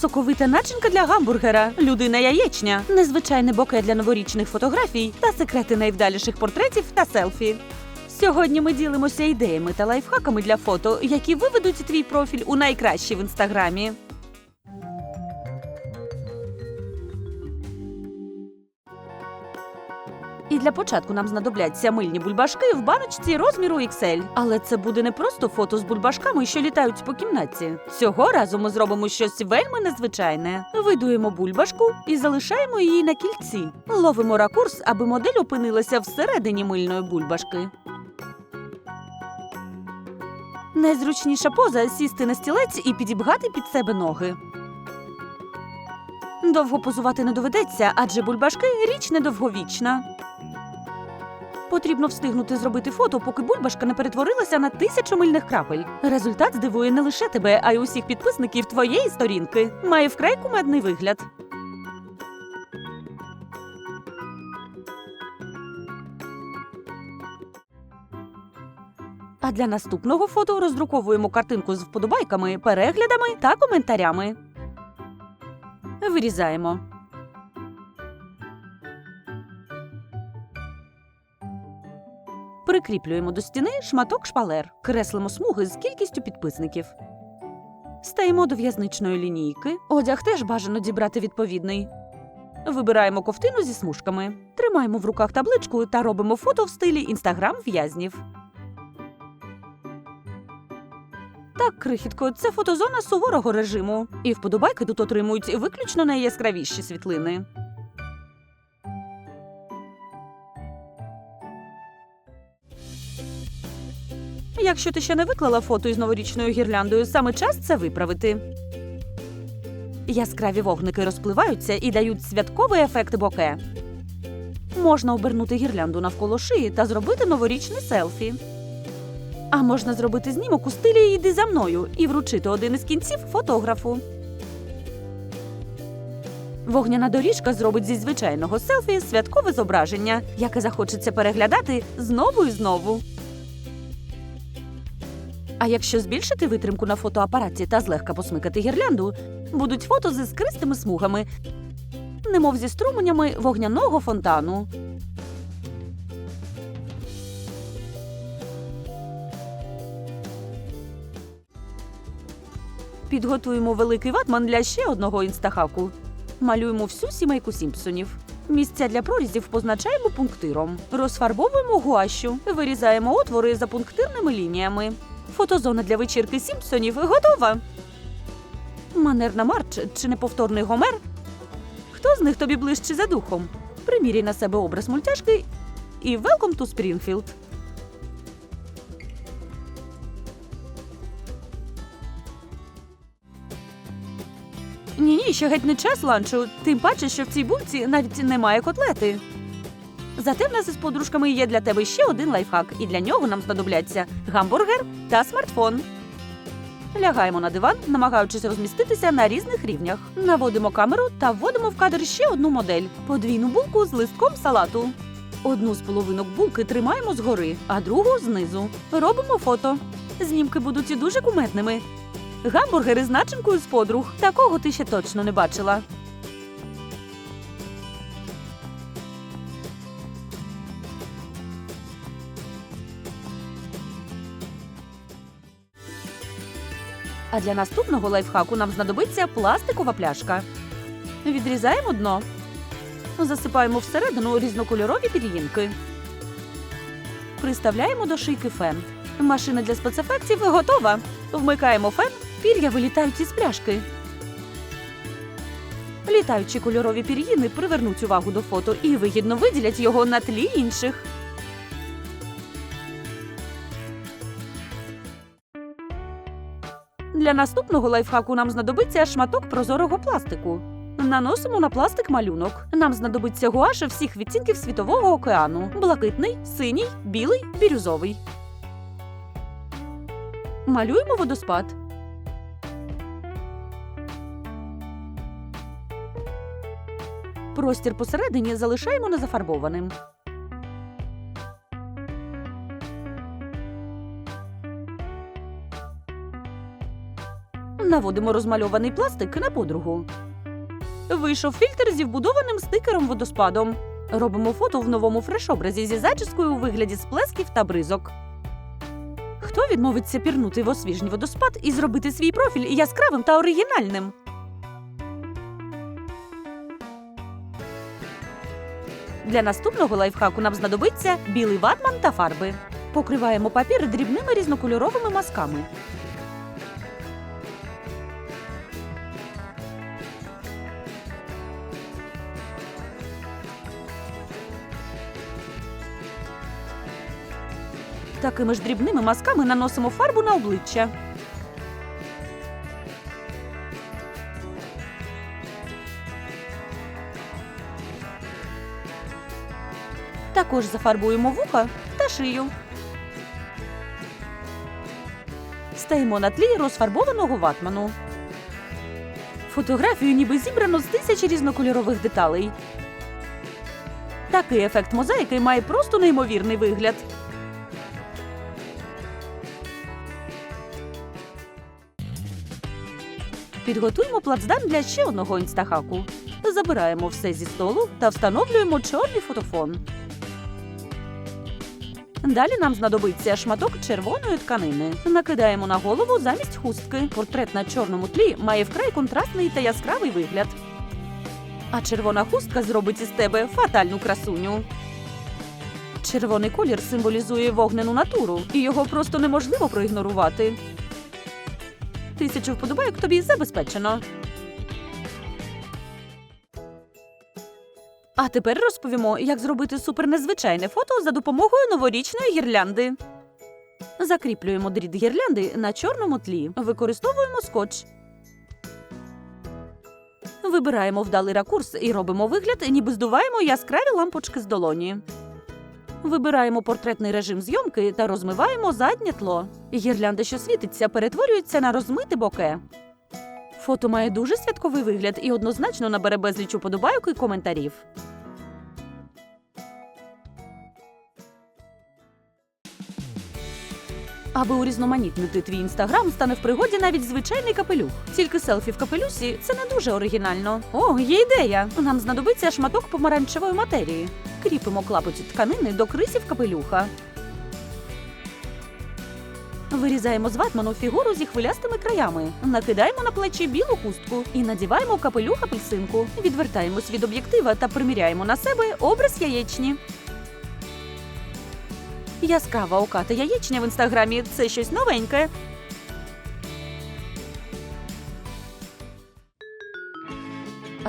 Соковита начинка для гамбургера, людина яєчня, незвичайне боке для новорічних фотографій та секрети найвдаліших портретів та селфі. Сьогодні ми ділимося ідеями та лайфхаками для фото, які виведуть твій профіль у найкращий в інстаграмі. Для початку нам знадобляться мильні бульбашки в баночці розміру XL. Але це буде не просто фото з бульбашками, що літають по кімнаті. Цього разу ми зробимо щось вельми незвичайне. Видуємо бульбашку і залишаємо її на кільці. Ловимо ракурс, аби модель опинилася всередині мильної бульбашки. Найзручніша поза сісти на стілець і підібгати під себе ноги. Довго позувати не доведеться, адже бульбашки річ недовговічна. Потрібно встигнути зробити фото, поки бульбашка не перетворилася на тисячу мильних крапель. Результат здивує не лише тебе, а й усіх підписників твоєї сторінки. Має вкрай кумедний вигляд. А для наступного фото роздруковуємо картинку з вподобайками, переглядами та коментарями. Вирізаємо. Прикріплюємо до стіни шматок шпалер, креслимо смуги з кількістю підписників. Стаємо до в'язничної лінійки. Одяг теж бажано дібрати відповідний. Вибираємо ковтину зі смужками, тримаємо в руках табличку та робимо фото в стилі інстаграм в'язнів. Так, крихітко, це фотозона суворого режиму. І вподобайки тут отримують виключно найяскравіші світлини. Якщо ти ще не виклала фото із новорічною гірляндою, саме час це виправити. Яскраві вогники розпливаються і дають святковий ефект боке. Можна обернути гірлянду навколо шиї та зробити новорічне селфі. А можна зробити знімок у стилі «Йди за мною і вручити один із кінців фотографу. Вогняна доріжка зробить зі звичайного селфі святкове зображення, яке захочеться переглядати знову і знову. А якщо збільшити витримку на фотоапараті та злегка посмикати гірлянду, будуть фото з іскристими смугами, немов зі струменями вогняного фонтану. Підготуємо великий ватман для ще одного інстахаку. Малюємо всю сімейку Сімпсонів. Місця для прорізів позначаємо пунктиром. Розфарбовуємо гуащу, вирізаємо отвори за пунктирними лініями. Фотозона для вечірки Сімпсонів готова. Манерна Марч чи неповторний Гомер? Хто з них тобі ближче за духом? Приміряй на себе образ мультяшки і welcome to Springfield. Ні, ні, ще геть не час ланчу. Тим паче, що в цій булці навіть немає котлети. Зате в нас із подружками є для тебе ще один лайфхак, і для нього нам знадобляться гамбургер та смартфон. Лягаємо на диван, намагаючись розміститися на різних рівнях. Наводимо камеру та вводимо в кадр ще одну модель подвійну булку з листком салату. Одну з половинок булки тримаємо згори, а другу знизу. Робимо фото. Знімки будуть дуже кумедними. Гамбургери з начинкою з подруг. Такого ти ще точно не бачила. А для наступного лайфхаку нам знадобиться пластикова пляшка. Відрізаємо дно. Засипаємо всередину різнокольорові пір'їнки. Приставляємо до шийки фен. Машина для спецефектів готова. Вмикаємо фен, пір'я вилітають із пляшки. Літаючі кольорові пір'їни привернуть увагу до фото і вигідно виділять його на тлі інших. Для наступного лайфхаку нам знадобиться шматок прозорого пластику. Наносимо на пластик малюнок. Нам знадобиться гуаш всіх відтінків світового океану: блакитний, синій, білий, бірюзовий. Малюємо водоспад. Простір посередині залишаємо незафарбованим. Наводимо розмальований пластик на подругу. Вийшов фільтр зі вбудованим стикером водоспадом. Робимо фото в новому фреш-образі зі зачіскою у вигляді сплесків та бризок. Хто відмовиться пірнути в освіжний водоспад і зробити свій профіль яскравим та оригінальним? Для наступного лайфхаку нам знадобиться білий ватман та фарби. Покриваємо папір дрібними різнокольоровими мазками. Такими ж дрібними мазками наносимо фарбу на обличчя. Також зафарбуємо вуха та шию. Стаємо на тлі розфарбованого ватману. Фотографію ніби зібрано з тисячі різнокольорових деталей. Такий ефект мозаїки має просто неймовірний вигляд. Підготуємо плацдарм для ще одного інстахаку. Забираємо все зі столу та встановлюємо чорний фотофон. Далі нам знадобиться шматок червоної тканини. Накидаємо на голову замість хустки. Портрет на чорному тлі має вкрай контрастний та яскравий вигляд. А червона хустка зробить із тебе фатальну красуню. Червоний колір символізує вогнену натуру, і його просто неможливо проігнорувати. Тисячу вподобайок тобі забезпечено. А тепер розповімо, як зробити супернезвичайне фото за допомогою новорічної гірлянди. Закріплюємо дріт гірлянди на чорному тлі. Використовуємо скотч. Вибираємо вдалий ракурс і робимо вигляд, ніби здуваємо яскраві лампочки з долоні. Вибираємо портретний режим зйомки та розмиваємо заднє тло. Гірлянда, що світиться, перетворюється на розмите боке. Фото має дуже святковий вигляд і однозначно набере безліч уподобайок і коментарів. Аби урізноманітнити твій інстаграм, стане в пригоді навіть звичайний капелюх. Тільки селфі в капелюсі це не дуже оригінально. О, є ідея! Нам знадобиться шматок помаранчевої матерії. Кріпимо клапоті тканини до крисів капелюха. Вирізаємо з ватману фігуру зі хвилястими краями, накидаємо на плечі білу хустку і надіваємо капелюх апельсинку. Відвертаємось від об'єктива та приміряємо на себе образ яєчні. Яскрава оката яєчня в інстаграмі це щось новеньке.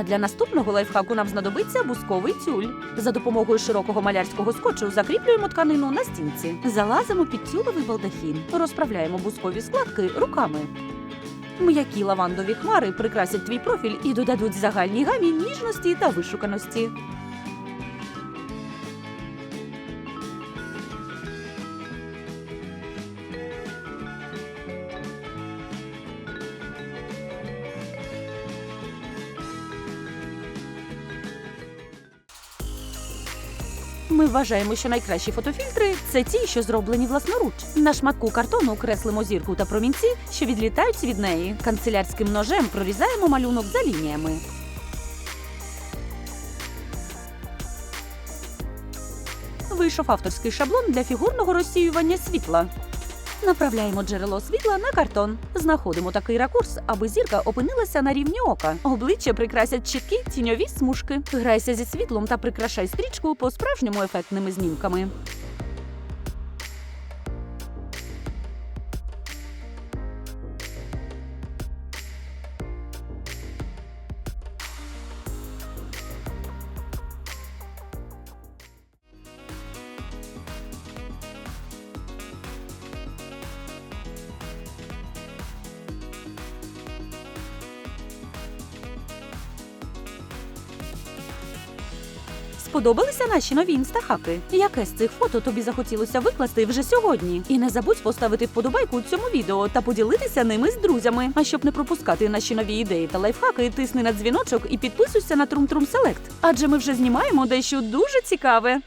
А для наступного лайфхаку нам знадобиться бусковий тюль. За допомогою широкого малярського скотчу закріплюємо тканину на стінці, залазимо під тюлевий балдахін, розправляємо бускові складки руками. М'які лавандові хмари прикрасять твій профіль і додадуть загальній гамі ніжності та вишуканості. Вважаємо, що найкращі фотофільтри це ті, що зроблені власноруч. На шматку картону креслимо зірку та промінці, що відлітають від неї. Канцелярським ножем прорізаємо малюнок за лініями. Вийшов авторський шаблон для фігурного розсіювання світла. Направляємо джерело світла на картон. Знаходимо такий ракурс, аби зірка опинилася на рівні ока. Обличчя прикрасять чіткі тіньові смужки. Грайся зі світлом та прикрашай стрічку по справжньому ефектними знімками. Сподобалися наші нові інстахаки? Яке з цих фото тобі захотілося викласти вже сьогодні? І не забудь поставити вподобайку цьому відео та поділитися ними з друзями. А щоб не пропускати наші нові ідеї та лайфхаки, тисни на дзвіночок і підписуйся на Трум Трум Селект. Адже ми вже знімаємо дещо дуже цікаве.